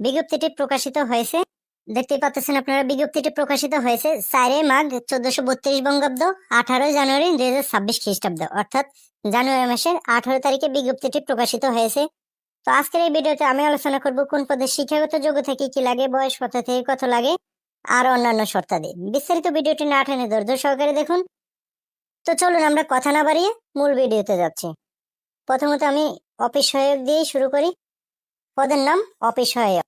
বিজ্ঞপ্তিটি প্রকাশিত হয়েছে। দেখতে পাচ্ছেন আপনারা, বিজ্ঞপ্তিটি প্রকাশিত হয়েছে চারে মাঘ চোদ্দশো বত্রিশ বঙ্গাব্দ, আঠারোই জানুয়ারি দুই হাজার ছাব্বিশ খ্রিস্টাব্দ। অর্থাৎ জানুয়ারি মাসের আঠারো তারিখে বিজ্ঞপ্তিটি প্রকাশিত হয়েছে। তো আজকের এই ভিডিওতে আমি আলোচনা করব কোন পদে শিক্ষাগত যোগ্যতা কি কি লাগে, বয়স কত থেকে কত লাগে, আর অন্যান্য শর্তাদি। বিস্তারিত ভিডিওটি না টেনে ধৈর্য সহকারে দেখুন। তো চলুন আমরা কথা না বাড়িয়ে মূল ভিডিওতে যাচ্ছি। প্রথমত আমি অফিস সহায়ক দিয়েই শুরু করি। পদের নাম অফিস সহায়ক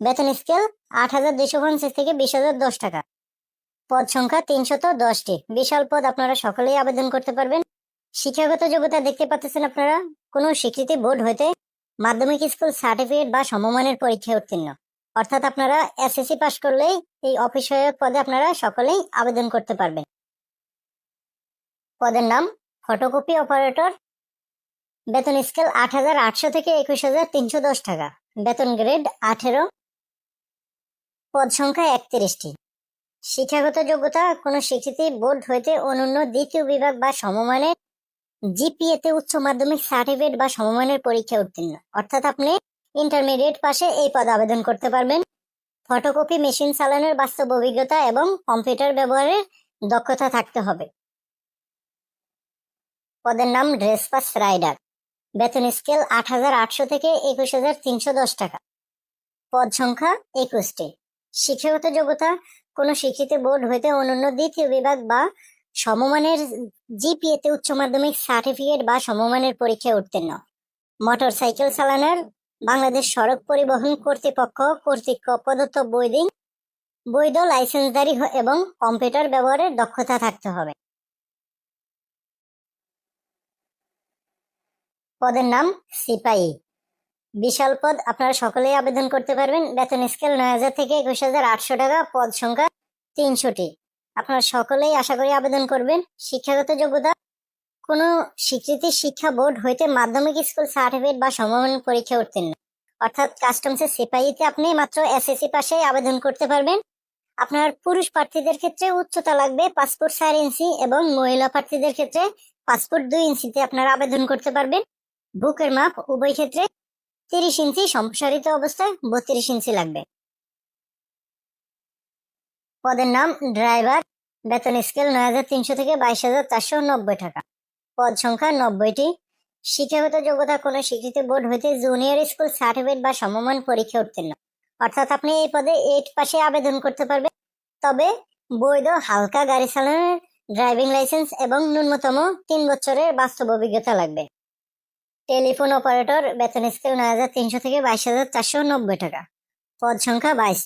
বেতন স্কেল আট হাজার দুইশো পঞ্চাশ থেকে বিশ হাজার দশ টাকা। পদ সংখ্যা তিনশত দশটি। বিশাল পদ আপনারা সকলেই আবেদন করতে পারবেন। শিক্ষাগত যোগ্যতা দেখতে পাচ্ছেন আপনারা। কোনো স্বীকৃতি বোর্ড হইতে মাধ্যমিক স্কুল সার্টিফিকেট বা সমমানের পরীক্ষায় উত্তীর্ণ। অর্থাৎ আপনারা এসএসসি পাশ করলেই এই অফিস সহায়ক পদে আপনারা সকলেই আবেদন করতে পারবেন। পদের নাম ফটোকপি অপারেটর বেতন স্কেল আট হাজার আটশো থেকে একুশ হাজার তিনশো দশ টাকা। বেতন গ্রেড আঠেরো, পদ সংখ্যা একত্রিশটি। শিক্ষাগত যোগ্যতা, কোনো স্বীকৃতি বোর্ড হইতে অনন্য দ্বিতীয় বিভাগ বা সমমানের জিপিএ তে উচ্চ মাধ্যমিক সার্টিফিকেট বা সমমানের পরীক্ষা উত্তীর্ণ। অর্থাৎ আপনি ইন্টারমিডিয়েট পাশে এই পদ আবেদন করতে পারবেন। ফটোকপি, মেশিন চালানোর বাস্তব অভিজ্ঞতা এবং কম্পিউটার ব্যবহারের দক্ষতা থাকতে হবে। পদের নাম ড্রেস পাস রাইডার। বেতন স্কেল আট হাজার আটশো থেকে একুশ হাজার তিনশো দশ টাকা। পদ সংখ্যা একুশটি। শিক্ষাগত যোগ্যতা, কোনো শিক্ষিত বোর্ড হইতে অনন্য দ্বিতীয় বিভাগ বা সমমানের জিপিএ তে উচ্চ মাধ্যমিক সার্টিফিকেট বা সমমানের পরীক্ষায় উত্তীর্ণ। মোটর সাইকেল চালানোর বাংলাদেশ সড়ক পরিবহন কর্তৃপক্ষ কর্তৃক প্রদত্ত বৈধ বৈধ লাইসেন্সধারী এবং কম্পিউটার ব্যবহারের দক্ষতা থাকতে হবে। পদের নাম সিপাহী বিশাল পদ আপনারা সকলেই আবেদন করতে পারবেন। বেতন স্কেল নয় হাজার থেকে একুশ হাজার আটশো টাকা, পদ সংখ্যা তিনশোটি। আপনারা সকলেই আশা করি আবেদন করবেন। শিক্ষাগত যোগ্যতা, কোনো স্বীকৃতি শিক্ষা বোর্ড হইতে মাধ্যমিক স্কুল সার্টিফিকেট বা সমমান পরীক্ষা উত্তীর্ণ। অর্থাৎ কাস্টমসের সিপাহীতে আপনি মাত্র এসএসসি পাশে আবেদন করতে পারবেন। আপনার পুরুষ প্রার্থীদের ক্ষেত্রে উচ্চতা লাগবে পাসপোর্ট চার ইঞ্চি এবং মহিলা প্রার্থীদের ক্ষেত্রে পাসপোর্ট দুই ইঞ্চিতে আপনারা আবেদন করতে পারবেন। বুকের মাপ উভয় ক্ষেত্রে তিরিশ ইঞ্চি, সম্প্রসারিত অবস্থায় বত্রিশ ইঞ্চি লাগবে। পদের নাম ড্রাইভার, বেতন স্কেল নয় হাজার তিনশো থেকে বাইশ হাজার চারশো নব্বই টাকা। পদ সংখ্যা নব্বইটি। শিক্ষাগত যোগ্যতা কোনো স্বীকৃতি বোর্ড হইতে জুনিয়র স্কুল সার্টিফিকেট বা সমমান পরীক্ষা উত্তীর্ণ। অর্থাৎ আপনি এই পদে এইট পাশে আবেদন করতে পারবেন। তবে বৈধ হালকা গাড়ি চালানোর ড্রাইভিং লাইসেন্স এবং ন্যূনতম তিন বছরের বাস্তব অভিজ্ঞতা লাগবে। টেলিফোন অপারেটর বেতন স্কেল নয় হাজার তিনশো থেকে বাইশ হাজার চারশো নব্বই টাকা। পদ সংখ্যা বাইশ।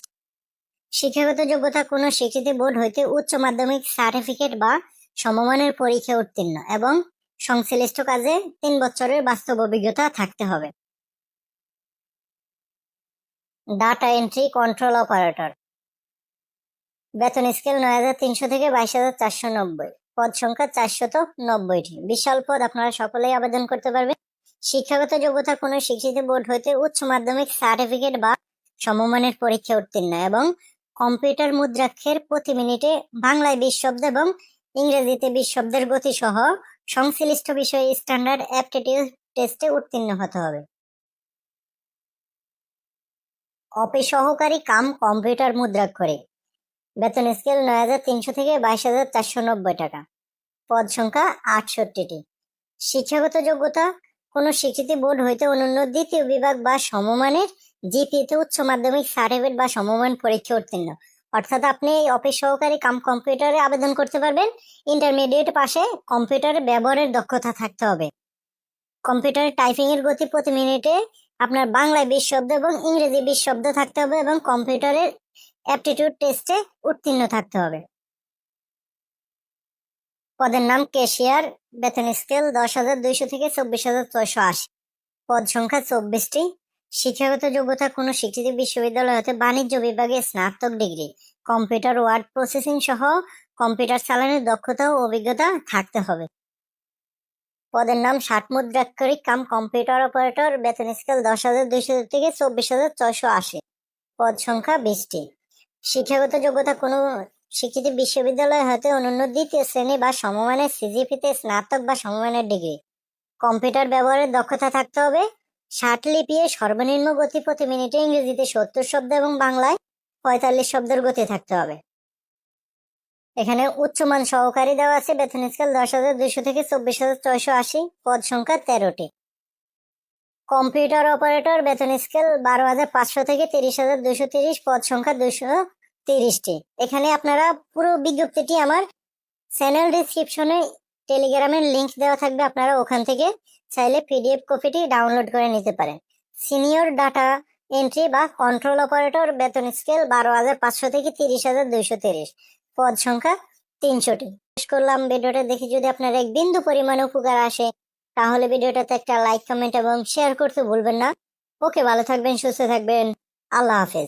শিক্ষাগত যোগ্যতা কোনো স্বীকৃতি বোর্ড হইতে উচ্চ মাধ্যমিক সার্টিফিকেট বা সমমানের পরীক্ষা উত্তীর্ণ এবং সংশ্লিষ্ট কাজে তিন বছরের বাস্তব অভিজ্ঞতা থাকতে হবে। Data entry control operator. বেতন স্কেল নয় হাজার তিনশো থেকে বাইশ হাজার চারশো নব্বই। পদ সংখ্যা চারশত নব্বইটি। বিশাল পদ, আপনারা সকলেই আবেদন করতে পারবেন। শিক্ষাগত যোগ্যতা কোনো স্বীকৃতি বোর্ড হইতে উচ্চ মাধ্যমিক সার্টিফিকেট বা সমমানের পরীক্ষা উত্তীর্ণ এবং কম্পিউটার মুদ্রাক্ষের প্রতি মিনিটে বাংলায় বিশ শব্দ এবং ইংরেজিতে বিশ শব্দের গতি সহ সংশ্লিষ্ট বিষয়ে স্ট্যান্ডার্ড অ্যাপটিটিউড টেস্টে উত্তীর্ণ হতে হবে। অফিস সহকারী কাম কম্পিউটার মুদ্রাক্ষরে। বেতন স্কেল নয় হাজার তিনশো থেকে বাইশ হাজার চারশো নব্বই টাকা। পদ সংখ্যা আটষট্টিটি। শিক্ষাগত যোগ্যতা কোনো স্বীকৃতি বোর্ড হইতে অনন্য দ্বিতীয় বিভাগ বা সমমানের জিপিতে উচ্চ মাধ্যমিক সার্টিফিকেট বা সমমান পরীক্ষা উত্তীর্ণ। অর্থাৎ আপনি এই অফিস সহকারী কাম কম্পিউটারে আবেদন করতে পারবেন। ইন্টারমিডিয়েট পাশে কম্পিউটারের ব্যবহারের দক্ষতা থাকতে হবে। কম্পিউটারের টাইপিং এর গতি প্রতি মিনিটে আপনার বাংলায় বিশ শব্দ এবং ইংরেজি বিশ শব্দ থাকতে হবে এবং কম্পিউটারের অ্যাপটিটিউড টেস্টে উত্তীর্ণ থাকতে হবে। পদের নাম ক্যাশিয়ার বেতন স্কেল দশ হাজার দুইশো থেকে চব্বিশ হাজার ছয়শো আশি। পদ সংখ্যা চব্বিশটি। শিক্ষাগত যোগ্যতা কোনো স্বীকৃতি বিশ্ববিদ্যালয় হতে বাণিজ্য বিভাগে স্নাতক ডিগ্রি। কম্পিউটার, ওয়ার্ড প্রসেসিং সহ কম্পিউটার চালানোর দক্ষতা ও অভিজ্ঞতা থাকতে হবে। পদের নাম ষাট মুদ্রাক্ষরিক কাম কম্পিউটার অপারেটর, বেতন স্কেল দশ হাজার দুইশো থেকে চব্বিশ হাজার ছয়শো আশি। পদ সংখ্যা বিশটি। শিক্ষাগত যোগ্যতা কোনো স্বীকৃতি বিশ্ববিদ্যালয় হতে অনন্য দ্বিতীয় শ্রেণি বা সমমানের সিজিপিতে স্নাতক বা সমমানের ডিগ্রি। কম্পিউটার ব্যবহারের দক্ষতা থাকতে হবে। ষাট লিপিয়ে সর্বনিম্ন গতি প্রতি মিনিটে ইংরেজিতে সত্তর শব্দ এবং বাংলায় পঁয়তাল্লিশ শব্দের গতি থাকতে হবে। এখানে উচ্চমান সহকারী দেওয়া আছে বেতন স্কেল দশ হাজার দুইশো থেকে চব্বিশ হাজার ছয়শো আশি, পদ সংখ্যা তেরোটি। কম্পিউটার অপারেটর বেতন স্কেল বারো হাজার পাঁচশো থেকে তিরিশ হাজার দুশো তিরিশ, পদ সংখ্যা দুইশো তিরিশটি। এখানে আপনারা পুরো বিজ্ঞপ্তিটি আমার চ্যানেল ডিসক্রিপশনে টেলিগ্রামের লিঙ্ক দেওয়া থাকবে। আপনারা ওখান থেকে চাইলে পিডিএফ কপিটি ডাউনলোড করে নিতে পারেন। সিনিয়র ডাটা এন্ট্রি বা কন্ট্রোল অপারেটর বেতন স্কেল বারো হাজার পাঁচশো থেকে তিরিশ হাজার দুইশো তিরিশ। পদ সংখ্যা তিনশোটি। শেষ করলাম ভিডিওটা দেখে যদি আপনার এক বিন্দু পরিমাণে উপকার আসে, তাহলে ভিডিওটাতে একটা লাইক কমেন্ট এবং শেয়ার করতে ভুলবেন না। ওকে, ভালো থাকবেন, সুস্থ থাকবেন। আল্লাহ হাফেজ।